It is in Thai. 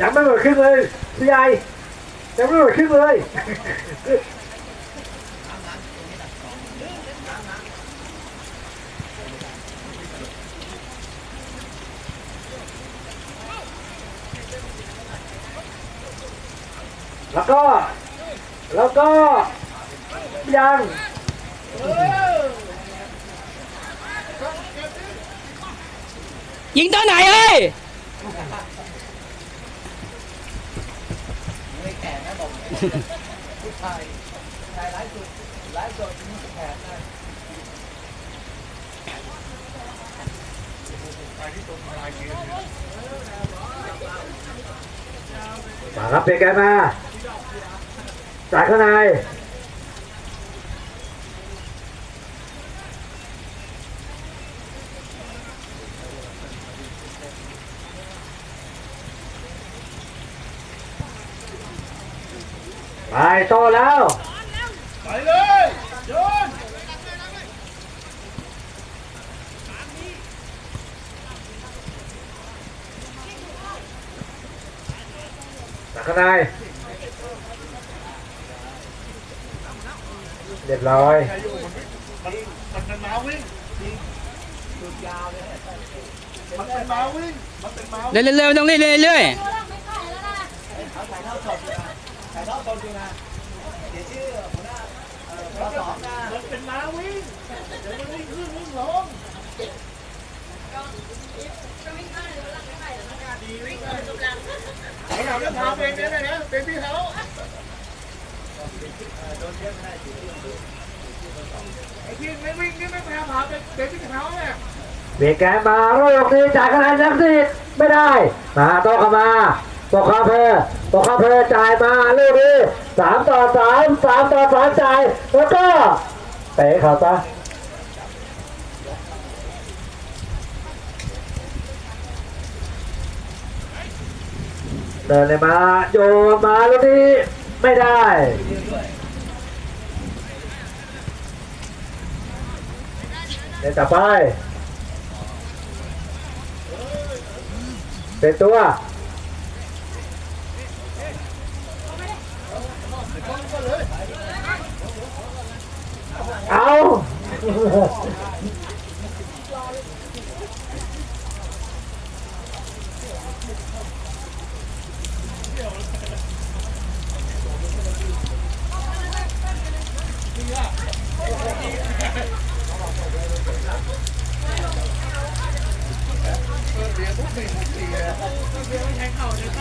ยังไม่หมดครึ่งเลยพี่ใหญ่ยังไม่หมดครึ่งเลยแล้วก็แล้วก็ยังยิงตัวไหนเอ้ย มาครับเปลี่ยนกันมาจ่ายข้างในไปโตแล้วไปเลยโยนจ่ายข้างใน เรียบร้อยมันมันเป็น ม้าวิ่งมันเป็นม้าวิ่งมันเป็นม้าวิ่งเร็วๆๆต้องเรื่อยๆเรื่อยมันเป็นม้าวิ่งเดี๋ยวมันวิ่งขึ้นวิ่งลงเขาอยากจะพาเป็นเนี่ยนะเป็นพี่เขาไอ้ที่ไม่วิ่งนี่ไม่พาพาเป็นเป็นพี่เขาเนี่ยเบียดแกนมาโรคนี้จ่ายคะแนนยังสิทธิ์ไม่ได้ มาโตเข้ามา กข้าเพอตกข้าเพอจ่ายมาลูกนี้สามต่อสามสามต่อสามจ่ายแล้วก็เตะเขาซะเดินเลยมาโยนมาลูกนี้ไม่ได้เดินต่อไปเป็นตัว 别不背不起，别不开口就干。